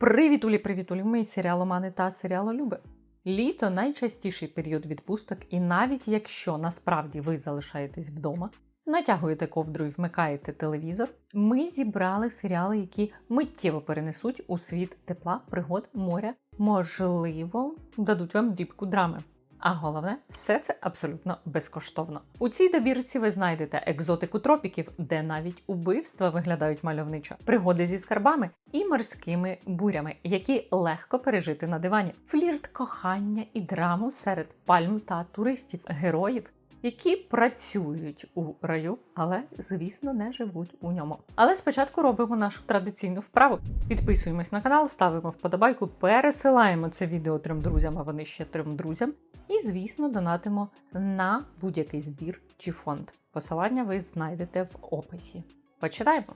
Привітулі, привітулі, мої серіаломани та серіалолюби. Літо найчастіший період відпусток, і навіть якщо насправді ви залишаєтесь вдома, натягуєте ковдру і вмикаєте телевізор, ми зібрали серіали, які миттєво перенесуть у світ тепла, пригод, моря, можливо, дадуть вам дрібку драми. А головне, все це абсолютно безкоштовно. У цій добірці ви знайдете екзотику тропіків, де навіть убивства виглядають мальовничо, пригоди зі скарбами і морськими бурями, які легко пережити на дивані, флірт, кохання і драму серед пальм та туристів, героїв. Які працюють у раю, але звісно не живуть у ньому. Але спочатку робимо нашу традиційну вправу. Підписуємось на канал, ставимо вподобайку, пересилаємо це відео трьом друзям, а вони ще трьом друзям. І, звісно, донатимо на будь-який збір чи фонд. Посилання ви знайдете в описі. Починаємо!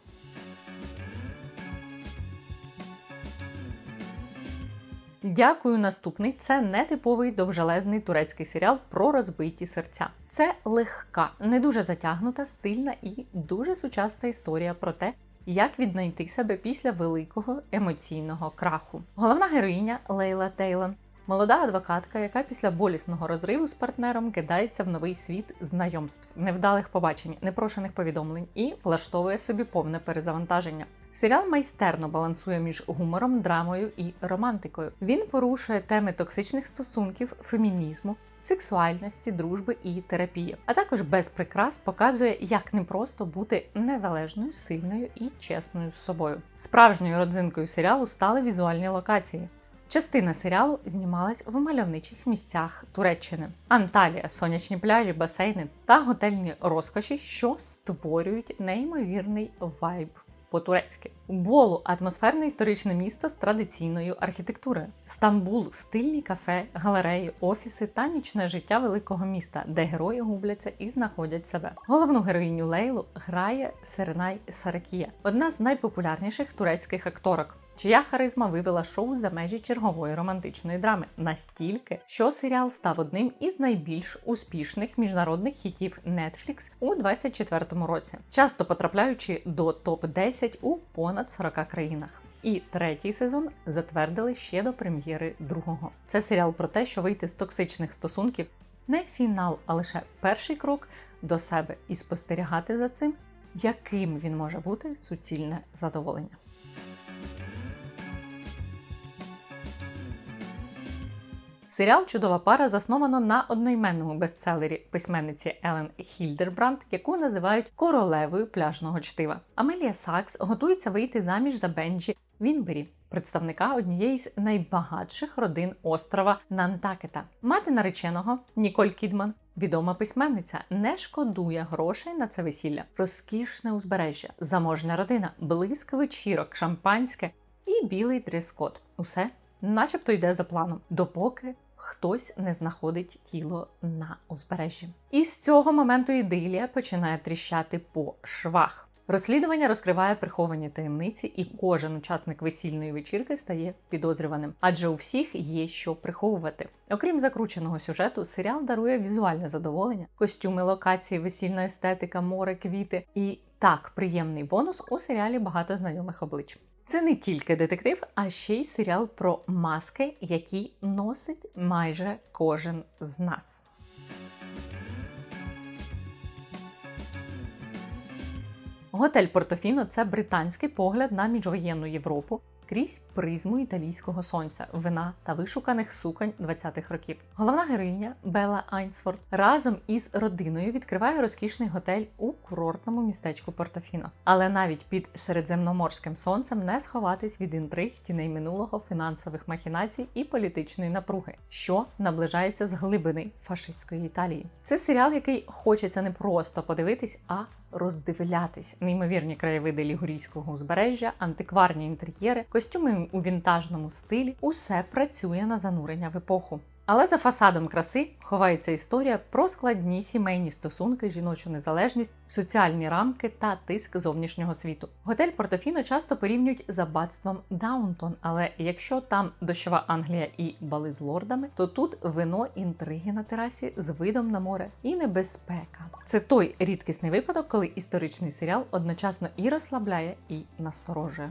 Дякую, наступний. Це нетиповий довжелезний турецький серіал про розбиті серця. Це легка, не дуже затягнута, стильна і дуже сучасна історія про те, як віднайти себе після великого емоційного краху. Головна героїня Лейла Тейлон Молода адвокатка, яка після болісного розриву з партнером кидається в новий світ знайомств, невдалих побачень, непрошених повідомлень і влаштовує собі повне перезавантаження. Серіал майстерно балансує між гумором, драмою і романтикою. Він порушує теми токсичних стосунків, фемінізму. Сексуальності, дружби і терапії, а також без прикрас показує, як непросто бути незалежною, сильною і чесною з собою. Справжньою родзинкою серіалу стали візуальні локації. Частина серіалу знімалась в мальовничих місцях Туреччини: Анталія, сонячні пляжі, басейни та готельні розкоші, що створюють неймовірний вайб по-турецьки. Болу атмосферне історичне місто з традиційною архітектурою. Стамбул стильні кафе, галереї, офіси та нічне життя великого міста, де герої губляться і знаходять себе. Головну героїню Лейлу грає Серенай Саракія, одна з найпопулярніших турецьких акторок чия харизма вивела шоу за межі чергової романтичної драми настільки, що серіал став одним із найбільш успішних міжнародних хітів Netflix у 2024 році, часто потрапляючи до топ 10 у понад 40 країнах. І третій сезон затвердили ще до прем'єри другого. Це серіал про те, що вийти з токсичних стосунків не фінал, а лише перший крок до себе і спостерігати за цим, яким він може бути суцільне задоволення. Серіал Чудова пара засновано на одноіменному бестселері письменниці Елен Хільдербранд, яку називають королевою пляжного чтива. Амелія Сакс готується вийти заміж за Бенджі Вінбері, представника однієї з найбагатших родин острова Нантакета. Мати нареченого Ніколь Кідман. Відома письменниця не шкодує грошей на це весілля, розкішне узбережжя, заможня родина, блиск вечірок, шампанське і білий дрес-код. Усе начебто йде за планом, допоки хтось не знаходить тіло на узбережжі. І з цього моменту ідилія починає тріщати по швах. Розслідування розкриває приховані таємниці, і кожен учасник весільної вечірки стає підозрюваним, адже у всіх є що приховувати. Окрім закрученого сюжету, серіал дарує візуальне задоволення, костюми, локації, весільна естетика, море, квіти і так приємний бонус у серіалі багато знайомих облич. Це не тільки детектив, а ще й серіал про маски, які носить майже кожен з нас. Готель Портофіно це британський погляд на міжвоєнну Європу, крізь призму італійського сонця, вина та вишуканих суконь 20-х років. Головна героїня Белла Айнсфорд разом із родиною відкриває розкішний готель у курортному містечку Портофіно. Але навіть під середземноморським сонцем не сховатись від інтриг тіней минулого фінансових махінацій і політичної напруги, що наближається з глибини фашистської Італії. Це серіал, який хочеться не просто подивитись, а роздивлятись неймовірні краєвиди лігурійського узбережжя, антикварні інтер'єри, костюми у вінтажному стилі усе працює на занурення в епоху. Але за фасадом краси ховається історія про складні сімейні стосунки, жіночу незалежність, соціальні рамки та тиск зовнішнього світу. Готель Портофіно часто порівнюють з аббатством Даунтон, але якщо там дощова Англія і бали з лордами, то тут вино інтриги на терасі з видом на море і небезпека. Це той рідкісний випадок, коли історичний серіал одночасно і розслабляє, і насторожує.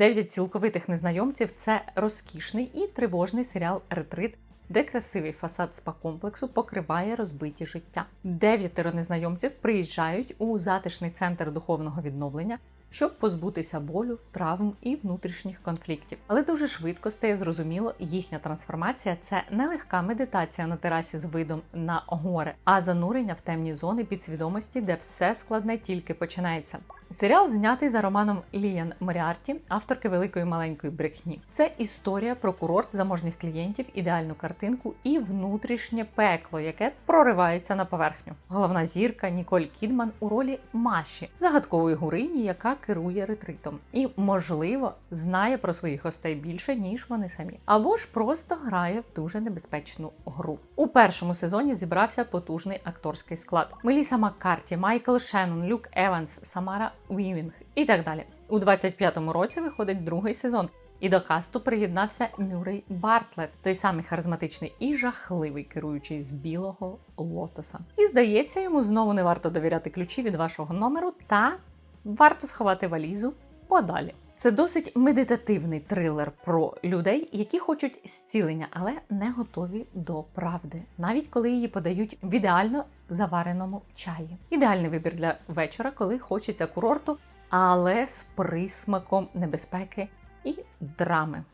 Дев'ять цілковитих незнайомців це розкішний і тривожний серіал Ретрит. Де красивий фасад спа-комплексу покриває розбиті життя. Дев'ятеро незнайомців приїжджають у затишний центр духовного відновлення, щоб позбутися болю, травм і внутрішніх конфліктів. Але дуже швидко стає зрозуміло, їхня трансформація це не легка медитація на терасі з видом на гори, а занурення в темні зони підсвідомості, де все складне тільки починається. Серіал знятий за романом Ліян Моріарті, авторки великої маленької брехні. Це історія про курорт заможних клієнтів, ідеальну картинку і внутрішнє пекло, яке проривається на поверхню. Головна зірка Ніколь Кідман у ролі Маші, загадкової гурині, яка керує ретритом, і, можливо, знає про своїх гостей більше ніж вони самі, або ж просто грає в дуже небезпечну гру. У першому сезоні зібрався потужний акторський склад: Меліса Маккарті, Майкл Шеннон, Люк Еванс, Самара Уівінг і так далі. У 25-му році виходить другий сезон. І до касту приєднався Мюррей Бартлет, той самий харизматичний і жахливий керуючий з білого лотоса. І здається, йому знову не варто довіряти ключі від вашого номеру, та варто сховати валізу подалі. Це досить медитативний трилер про людей, які хочуть зцілення, але не готові до правди, навіть коли її подають в ідеально завареному чаї. Ідеальний вибір для вечора, коли хочеться курорту, але з присмаком небезпеки і драми.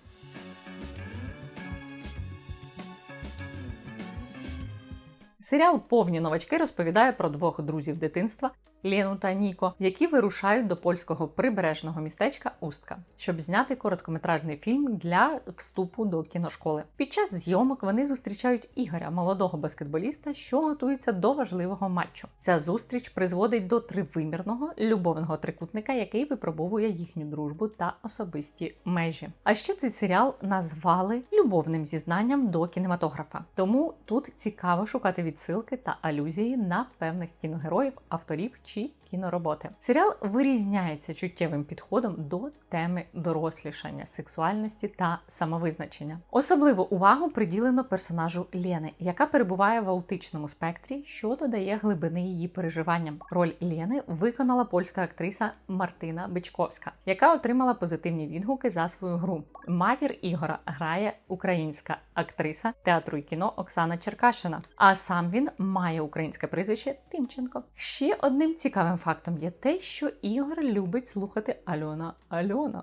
Серіал Повні новачки розповідає про двох друзів дитинства Лену та Ніко, які вирушають до польського прибережного містечка Устка, щоб зняти короткометражний фільм для вступу до кіношколи. Під час зйомок вони зустрічають Ігоря, молодого баскетболіста, що готується до важливого матчу. Ця зустріч призводить до тривимірного любовного трикутника, який випробовує їхню дружбу та особисті межі. А ще цей серіал назвали любовним зізнанням до кінематографа. Тому тут цікаво шукати відсилки та алюзії на певних кіногероїв, авторів чи assistir кінороботи. Серіал вирізняється чуттєвим підходом до теми дорослішання, сексуальності та самовизначення. Особливу увагу приділено персонажу Лєни, яка перебуває в аутичному спектрі, що додає глибини її переживанням. Роль Лєни виконала польська актриса Мартина Бичковська, яка отримала позитивні відгуки за свою гру. Матір Ігора грає українська актриса театру і кіно Оксана Черкашина. А сам він має українське прізвище Тимченко. Ще одним цікавим фактом є те, що Ігор любить слухати Альона Альона.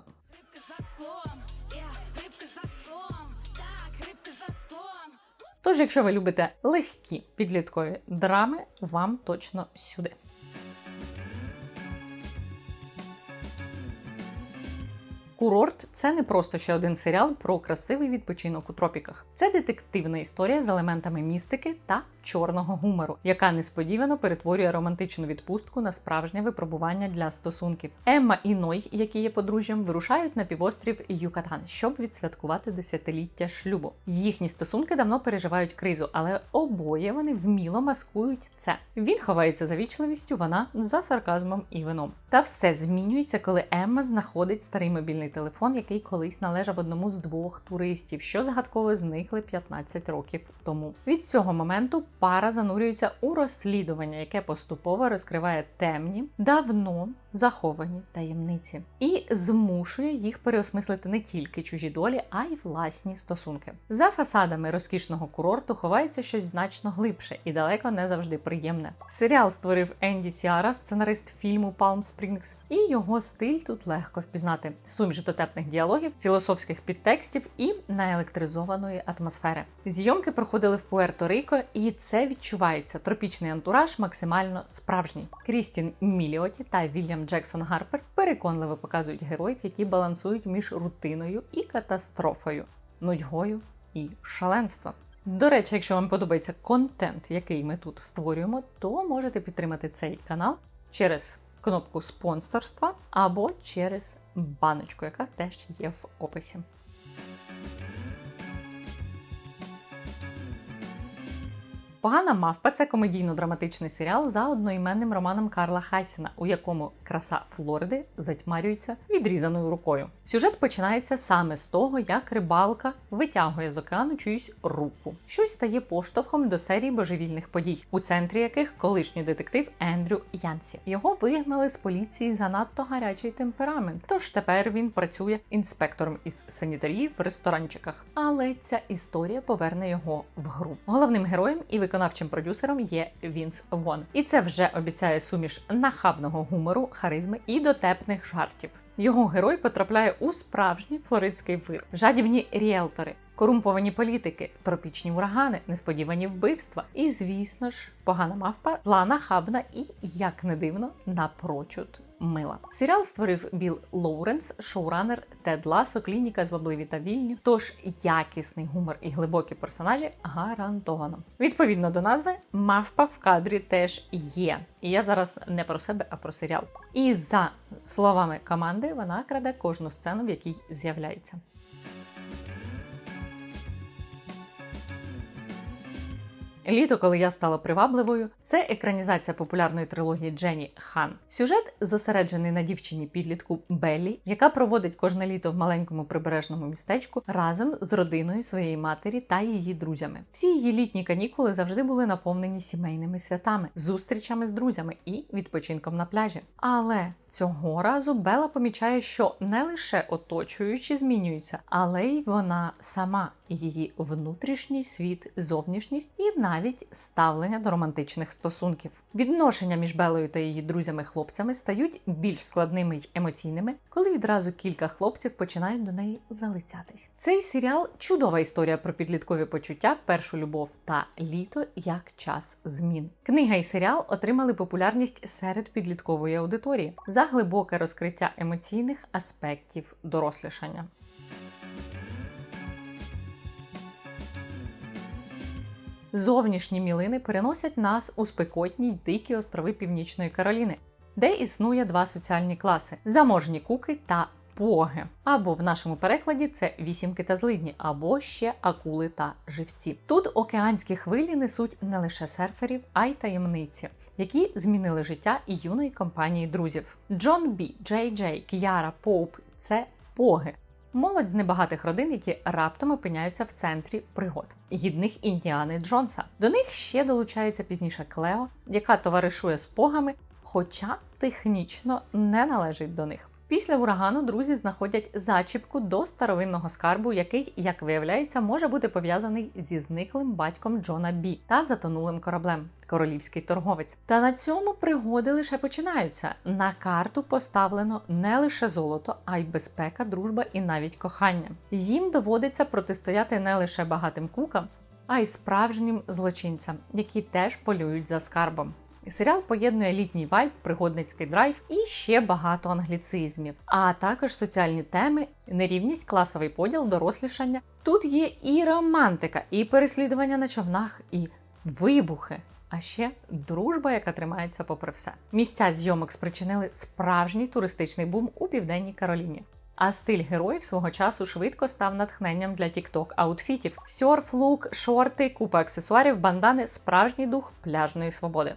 Тож, якщо ви любите легкі підліткові драми, вам точно сюди. Курорт це не просто ще один серіал про красивий відпочинок у тропіках. Це детективна історія з елементами містики та чорного гумору, яка несподівано перетворює романтичну відпустку на справжнє випробування для стосунків. Емма і Ной, які є подружжям, вирушають на півострів Юкатан, щоб відсвяткувати десятиліття шлюбу. Їхні стосунки давно переживають кризу, але обоє вони вміло маскують це. Він ховається за вічливістю, вона за сарказмом і вином. Та все змінюється, коли Емма знаходить старий мобільний телефон, який колись належав одному з двох туристів, що загадково зникли 15 років тому. Від цього моменту пара занурюється у розслідування, яке поступово розкриває темні, давно заховані таємниці, і змушує їх переосмислити не тільки чужі долі, а й власні стосунки. За фасадами розкішного курорту ховається щось значно глибше і далеко не завжди приємне. Серіал створив Енді Сіара, сценарист фільму Palm Springs, і його стиль тут легко впізнати: суміш дотепних діалогів, філософських підтекстів і наелектризованої атмосфери. Зйомки проходили в Пуерто-Рико, і це відчувається. Тропічний антураж максимально справжній. Крістін Міліоті та Вільям Джексон Гарпер переконливо показують героїв, які балансують між рутиною і катастрофою, нудьгою і шаленством. До речі, якщо вам подобається контент, який ми тут створюємо, то можете підтримати цей канал через кнопку спонсорства або через баночку, яка теж є в описі. Погана мавпа це комедійно-драматичний серіал за одноіменним романом Карла Хайсена, у якому краса Флориди затьмарюється відрізаною рукою. Сюжет починається саме з того, як рибалка витягує з океану чиюсь руку. Щось стає поштовхом до серії божевільних подій, у центрі яких колишній детектив Ендрю Янсі. Його вигнали з поліції за надто гарячий темперамент. Тож тепер він працює інспектором із санітарії в ресторанчиках. Але ця історія поверне його в гру. Головним героєм і виконавчим продюсером є Вінс Вон. І це вже обіцяє суміш нахабного гумору, харизми і дотепних жартів. Його герой потрапляє у справжній флоридський вир, жадібні ріелтори, корумповані політики, тропічні урагани, несподівані вбивства. І, звісно ж, погана мавпа, зла нахабна і, як не дивно, напрочуд мила. Серіал створив Біл Лоуренс, шоуранер Тед Ласо, клініка звабливі та вільні. Тож якісний гумор і глибокі персонажі гарантовано. Відповідно до назви, мавпа в кадрі теж є. І я зараз не про себе, а про серіал. І за словами команди, вона краде кожну сцену, в якій з'являється. Літо, коли я стала привабливою, це екранізація популярної трилогії Дженні Хан. Сюжет зосереджений на дівчині підлітку Беллі, яка проводить кожне літо в маленькому прибережному містечку разом з родиною своєї матері та її друзями. Всі її літні канікули завжди були наповнені сімейними святами, зустрічами з друзями і відпочинком на пляжі. Але цього разу Бела помічає, що не лише оточуючі змінюються, але й вона сама, її внутрішній світ, зовнішність і навіть ставлення до романтичних стосунків. Відношення між Белою та її друзями-хлопцями стають більш складними й емоційними, коли відразу кілька хлопців починають до неї залицятись. Цей серіал чудова історія про підліткові почуття, першу любов та літо як час змін. Книга і серіал отримали популярність серед підліткової аудиторії за глибоке розкриття емоційних аспектів дорослішання. Зовнішні мілини переносять нас у спекотні й дикі острови Північної Кароліни, де існує два соціальні класи: заможні куки та поги. Або в нашому перекладі це вісімки та злидні, або ще акули та живці. Тут океанські хвилі несуть не лише серферів, а й таємниці. Які змінили життя і юної компанії друзів. Джон Бі, Джей Джей, К'яра, Поуп це поги. Молодь з небагатих родин, які раптом опиняються в центрі пригод, гідних Індіани Джонса. До них ще долучається пізніше Клео, яка товаришує з погами, хоча технічно не належить до них. Після урагану друзі знаходять зачіпку до старовинного скарбу, який, як виявляється, може бути пов'язаний зі зниклим батьком Джона Бі та затонулим кораблем. Королівський торговець. Та на цьому пригоди лише починаються. На карту поставлено не лише золото, а й безпека, дружба і навіть кохання. Їм доводиться протистояти не лише багатим кукам, а й справжнім злочинцям, які теж полюють за скарбом. Серіал поєднує літній вайб, пригодницький драйв і ще багато англіцизмів, а також соціальні теми, нерівність, класовий поділ, дорослішання. Тут є і романтика, і переслідування на човнах, і вибухи. А ще дружба, яка тримається попри все. Місця зйомок спричинили справжній туристичний бум у південній Кароліні. А стиль героїв свого часу швидко став натхненням для тікток аутфітів. Сьорф, лук, шорти, купа аксесуарів, бандани, справжній дух пляжної свободи.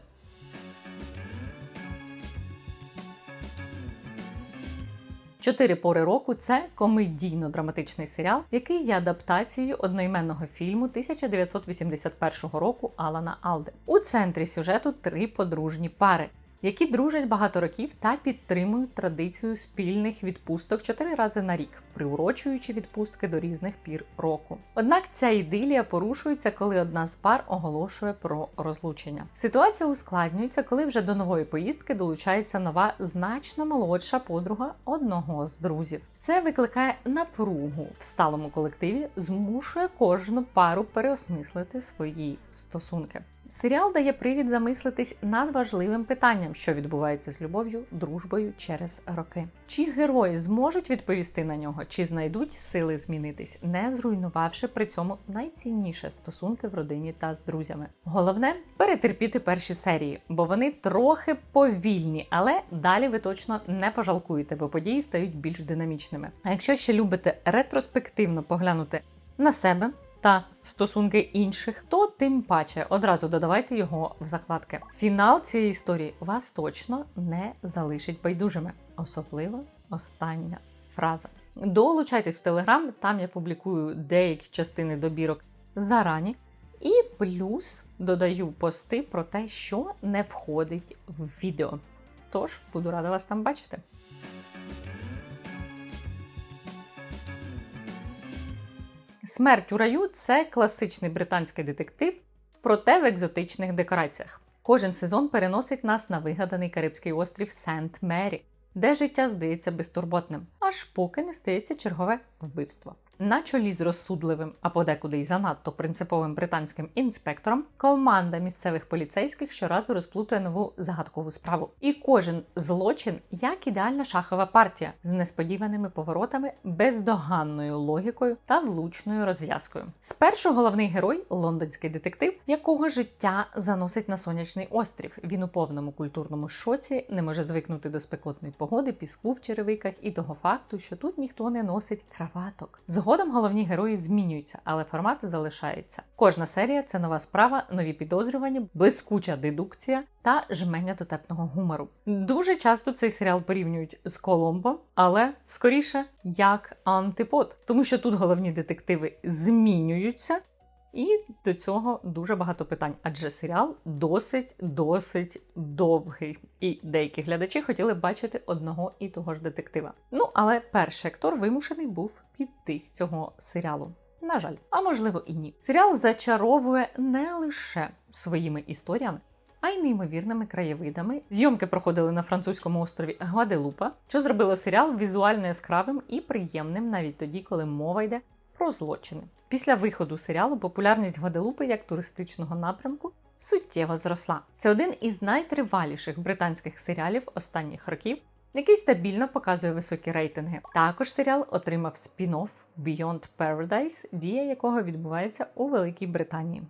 Чотири пори року це комедійно-драматичний серіал, який є адаптацією одноіменного фільму 1981 року Алана Алде. У центрі сюжету три подружні пари. Які дружать багато років та підтримують традицію спільних відпусток чотири рази на рік, приурочуючи відпустки до різних пір року. Однак ця ідилія порушується, коли одна з пар оголошує про розлучення. Ситуація ускладнюється, коли вже до нової поїздки долучається нова, значно молодша подруга одного з друзів. Це викликає напругу в сталому колективі, змушує кожну пару переосмислити свої стосунки. Серіал дає привід замислитись над важливим питанням, що відбувається з любов'ю, дружбою через роки. Чи герої зможуть відповісти на нього, чи знайдуть сили змінитись, не зруйнувавши при цьому найцінніше стосунки в родині та з друзями. Головне перетерпіти перші серії, бо вони трохи повільні, але далі ви точно не пожалкуєте, бо події стають більш динамічними. А якщо ще любите ретроспективно поглянути на себе та стосунки інших, то тим паче одразу додавайте його в закладки. Фінал цієї історії вас точно не залишить байдужими, особливо остання фраза. Долучайтесь в Телеграм, там я публікую деякі частини добірок зарані. І плюс додаю пости про те, що не входить в відео. Тож буду рада вас там бачити. Смерть у раю це класичний британський детектив, проте в екзотичних декораціях. Кожен сезон переносить нас на вигаданий карибський острів Сент Мері, де життя здається безтурботним, аж поки не стається чергове вбивство. На чолі з розсудливим, а подекуди й занадто принциповим британським інспектором, команда місцевих поліцейських щоразу розплутує нову загадкову справу. І кожен злочин як ідеальна шахова партія з несподіваними поворотами, бездоганною логікою та влучною розв'язкою. Спершу головний герой лондонський детектив, якого життя заносить на сонячний острів. Він у повному культурному шоці не може звикнути до спекотної погоди, піску в черевиках і того факту, що тут ніхто не носить краваток. Згодом головні герої змінюються, але формати залишаються. Кожна серія це нова справа, нові підозрювання, блискуча дедукція та жменя дотепного гумору. Дуже часто цей серіал порівнюють з Коломбо, але скоріше як антипод, тому що тут головні детективи змінюються. І до цього дуже багато питань, адже серіал досить досить довгий. І деякі глядачі хотіли бачити одного і того ж детектива. Ну але перший актор вимушений був піти з цього серіалу. На жаль, а можливо і ні. Серіал зачаровує не лише своїми історіями, а й неймовірними краєвидами. Зйомки проходили на французькому острові Гваделупа, що зробило серіал візуально яскравим і приємним навіть тоді, коли мова йде про злочини. Після виходу серіалу популярність Гваделупи як туристичного напрямку суттєво зросла. Це один із найтриваліших британських серіалів останніх років, який стабільно показує високі рейтинги. Також серіал отримав спін-офф Beyond Paradise, дія якого відбувається у Великій Британії.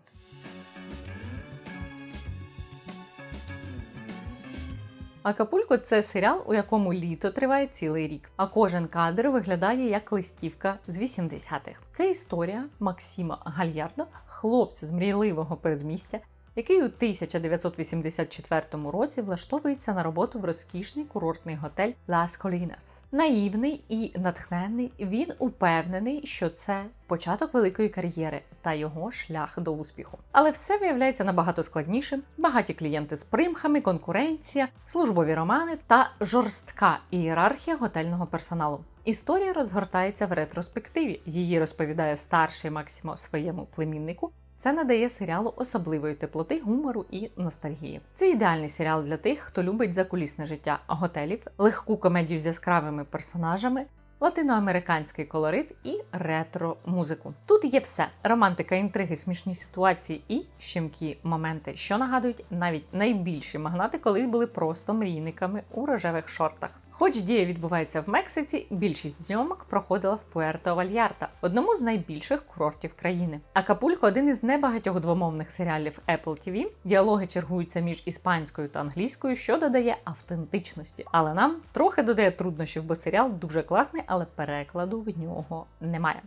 Акапулько це серіал, у якому літо триває цілий рік, а кожен кадр виглядає як листівка з 80-х. Це історія Максима Гальярда, хлопця з мрійливого передмістя, який у 1984 році влаштовується на роботу в розкішний курортний готель Лас Colinas. Наївний і натхнений, він упевнений, що це початок великої кар'єри та його шлях до успіху. Але все виявляється набагато складнішим: багаті клієнти з примхами, конкуренція, службові романи та жорстка ієрархія готельного персоналу. Історія розгортається в ретроспективі. Її розповідає старший Максимо своєму племіннику. Це надає серіалу особливої теплоти, гумору і ностальгії. Це ідеальний серіал для тих, хто любить закулісне життя готелів, легку комедію з яскравими персонажами, латиноамериканський колорит і ретро-музику. Тут є все: романтика, інтриги, смішні ситуації і щемкі моменти, що нагадують навіть найбільші магнати колись були просто мрійниками у рожевих шортах. Хоч дія відбувається в Мексиці, більшість зйомок проходила в Пуерто Вальярта, одному з найбільших курортів країни. Акапулько один із небагатьох двомовних серіалів Apple TV. Діалоги чергуються між іспанською та англійською, що додає автентичності. Але нам трохи додає труднощів, бо серіал дуже класний, але перекладу в нього немає.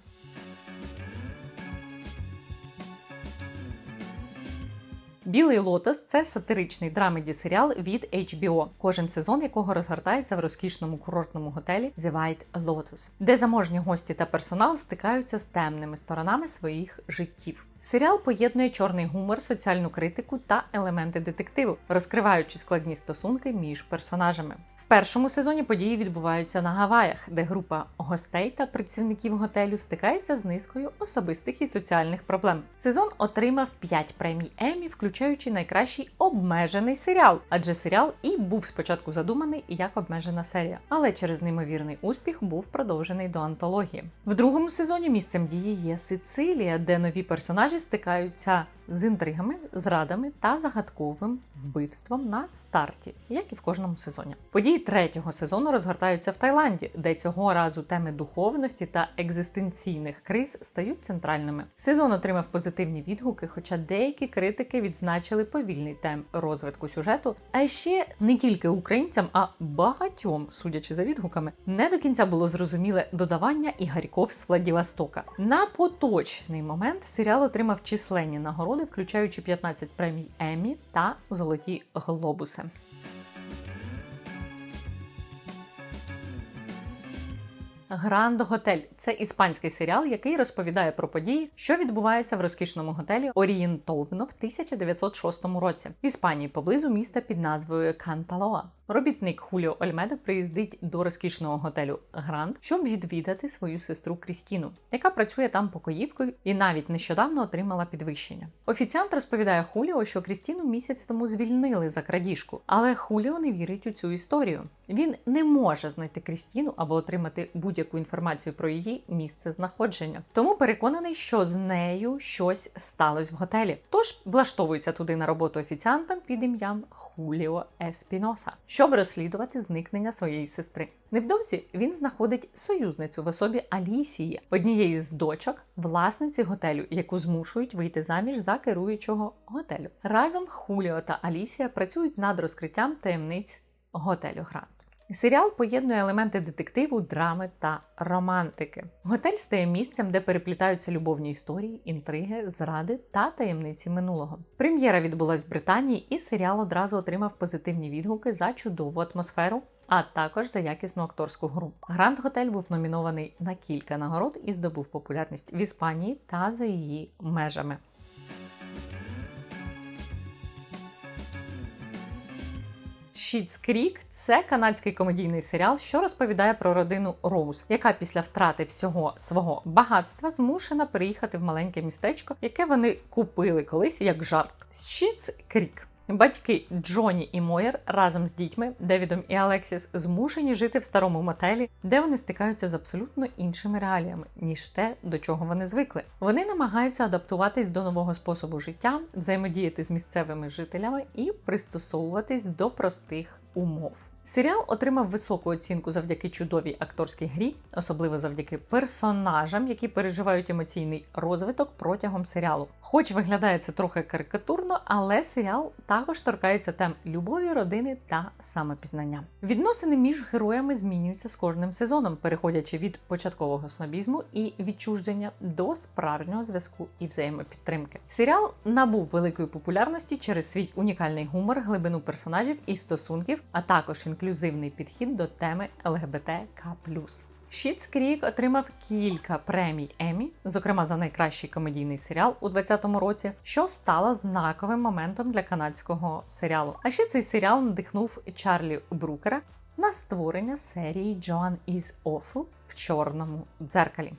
Білий лотос це сатиричний драмеді серіал від HBO, кожен сезон якого розгортається в розкішному курортному готелі The White Lotus, де заможні гості та персонал стикаються з темними сторонами своїх життів. Серіал поєднує чорний гумор, соціальну критику та елементи детективу, розкриваючи складні стосунки між персонажами. Першому сезоні події відбуваються на Гаваях, де група гостей та працівників готелю стикається з низкою особистих і соціальних проблем. Сезон отримав 5 премій Еммі, включаючи найкращий обмежений серіал, адже серіал і був спочатку задуманий як обмежена серія, але через неймовірний успіх був продовжений до антології. В другому сезоні місцем дії є Сицилія, де нові персонажі стикаються з інтригами, зрадами та загадковим вбивством на старті, як і в кожному сезоні. Події третього сезону розгортаються в Таїланді, де цього разу теми духовності та екзистенційних криз стають центральними. Сезон отримав позитивні відгуки, хоча деякі критики відзначили повільний темп розвитку сюжету. А ще не тільки українцям, а багатьом, судячи за відгуками, не до кінця було зрозуміле додавання ігорьков з Владивостока. На поточний момент серіал отримав численні нагороди, включаючи 15 премій Еммі та Золоті Глобуси. Гранд Готель це іспанський серіал, який розповідає про події, що відбуваються в розкішному готелі орієнтовно в 1906 році в Іспанії поблизу міста під назвою Канталоа. Робітник Хуліо Ольмеда приїздить до розкішного готелю Гранд, щоб відвідати свою сестру Крістіну, яка працює там покоївкою і навіть нещодавно отримала підвищення. Офіціант розповідає Хуліо, що Крістіну місяць тому звільнили за крадіжку, але Хуліо не вірить у цю історію. Він не може знайти Крістіну або отримати будь-яку інформацію про її місце знаходження. Тому переконаний, що з нею щось сталося в готелі. Тож влаштовується туди на роботу офіціантом під ім'ям Хуліо Еспіноса, щоб розслідувати зникнення своєї сестри. Невдовзі він знаходить союзницю в особі Алісії, однієї з дочок, власниці готелю, яку змушують вийти заміж за керуючого готелю. Разом Хуліо та Алісія працюють над розкриттям таємниць готелю Гранд. Серіал поєднує елементи детективу, драми та романтики. Готель стає місцем, де переплітаються любовні історії, інтриги, зради та таємниці минулого. Прем'єра відбулась в Британії, і серіал одразу отримав позитивні відгуки за чудову атмосферу. А також за якісну акторську гру. Гранд Готель був номінований на кілька нагород і здобув популярність в Іспанії та за її межами. Шіц Крік це канадський комедійний серіал, що розповідає про родину Роуз, яка після втрати всього свого багатства змушена переїхати в маленьке містечко, яке вони купили колись як жарт. Шіц Крік. Батьки Джоні і Мойер разом з дітьми Девідом і Алексіс змушені жити в старому мотелі, де вони стикаються з абсолютно іншими реаліями, ніж те, до чого вони звикли. Вони намагаються адаптуватись до нового способу життя, взаємодіяти з місцевими жителями і пристосовуватись до простих умов. Серіал отримав високу оцінку завдяки чудовій акторській грі, особливо завдяки персонажам, які переживають емоційний розвиток протягом серіалу. Хоч виглядає це трохи карикатурно, але серіал також торкається тем любові, родини та самопізнання. Відносини між героями змінюються з кожним сезоном, переходячи від початкового снобізму і відчуження до справжнього зв'язку і взаємопідтримки. Серіал набув великої популярності через свій унікальний гумор, глибину персонажів і стосунків, а також інклюзивний підхід до теми ЛГБТК. Шіц Крік отримав кілька премій Емі, зокрема за найкращий комедійний серіал у 2020 році, що стало знаковим моментом для канадського серіалу. А ще цей серіал надихнув Чарлі Брукера на створення серії Joan is Awful в чорному дзеркалі.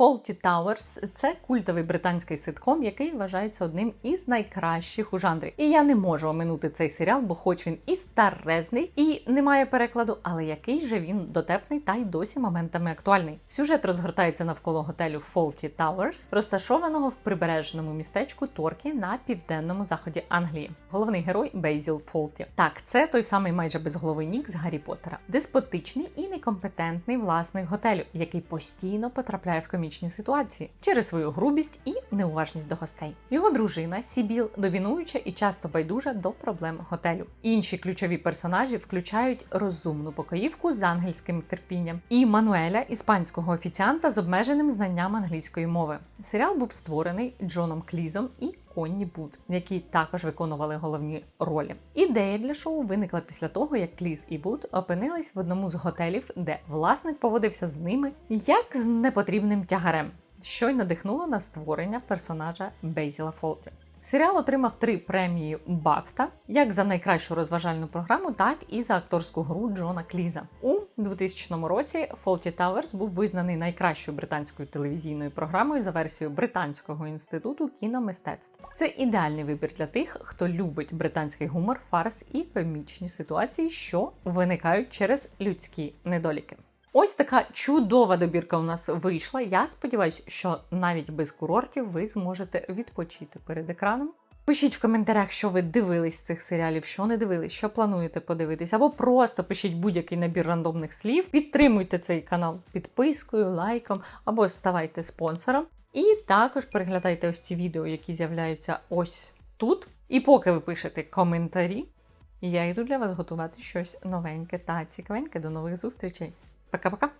Fawlty Towers – це культовий британський ситком, який вважається одним із найкращих у жанрі. І я не можу оминути цей серіал, бо хоч він і старезний, і не має перекладу, але який же він дотепний та й досі моментами актуальний. Сюжет розгортається навколо готелю Fawlty Towers, розташованого в прибережному містечку Торкі на південному заході Англії. Головний герой Бейзіл Фолті. Так, це той самий майже безголовий нік з Гаррі Поттера. Деспотичний і некомпетентний власник готелю, який постійно потрапляє в комічні ситуації через свою грубість і неуважність до гостей. Його дружина Сібіл домінуюча і часто байдужа до проблем готелю. Інші ключові персонажі включають розумну покоївку з ангельським терпінням і Мануеля, іспанського офіціанта з обмеженим знанням англійської мови. Серіал був створений Джоном Клізом і Конні Бут, які також виконували головні ролі. Ідея для шоу виникла після того, як Кліс і Бут опинились в одному з готелів, де власник поводився з ними як з непотрібним тягарем, що й надихнуло на створення персонажа Бейзіла Фолті. Серіал отримав три премії Бафта як за найкращу розважальну програму, так і за акторську гру Джона Кліза. У 2000 році Fawlty Towers був визнаний найкращою британською телевізійною програмою за версією Британського інституту кіномистецтв. Це ідеальний вибір для тих, хто любить британський гумор, фарс і комічні ситуації, що виникають через людські недоліки. Ось така чудова добірка у нас вийшла. Я сподіваюся, що навіть без курортів ви зможете відпочити перед екраном. Пишіть в коментарях, що ви дивились цих серіалів, що не дивились, що плануєте подивитись, або просто пишіть будь-який набір рандомних слів. Підтримуйте цей канал підпискою, лайком або ставайте спонсором. І також переглядайте ось ці відео, які з'являються ось тут. І поки ви пишете коментарі, я йду для вас готувати щось новеньке та цікавеньке. До нових зустрічей. Пока-пока.